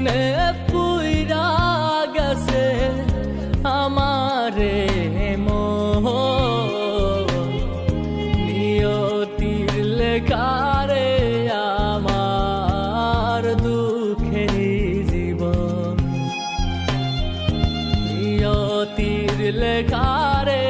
অভিমানে পুইরা গেছে আমারে নিয়তির লেখারে আমার দুঃখেরই জীবন। নিয়তির লেখারে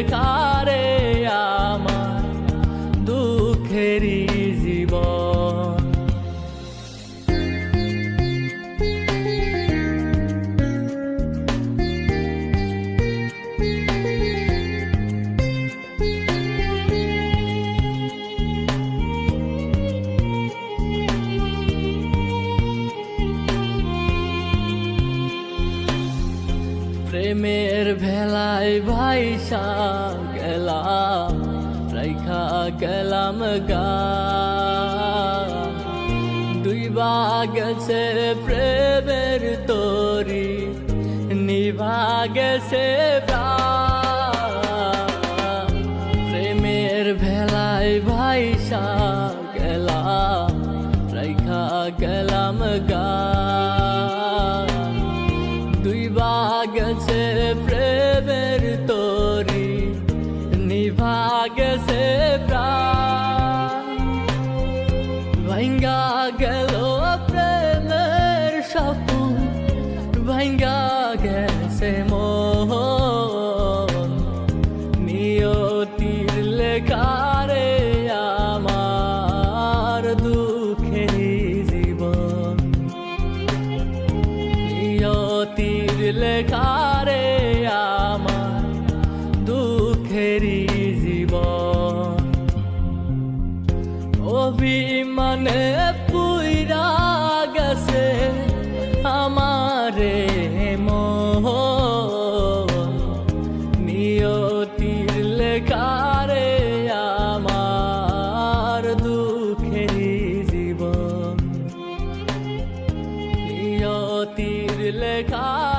নিয়তির ভেলায় ভাইসা গেলাম রাইখা গেলাম গা দুই গেছে প্রেমের তরি, নিভা গেছে। প্রেমের ভেলায় ভাইসা গেলাম রাইখা গেলাম গা ভাঙ্গা গেছে মোহন নিয়তির লেখারে আমার দুঃখে জীবন। নিয়তির লেখারে লেখারে আমার দুঃখের জীবন। নিয়তির লেখা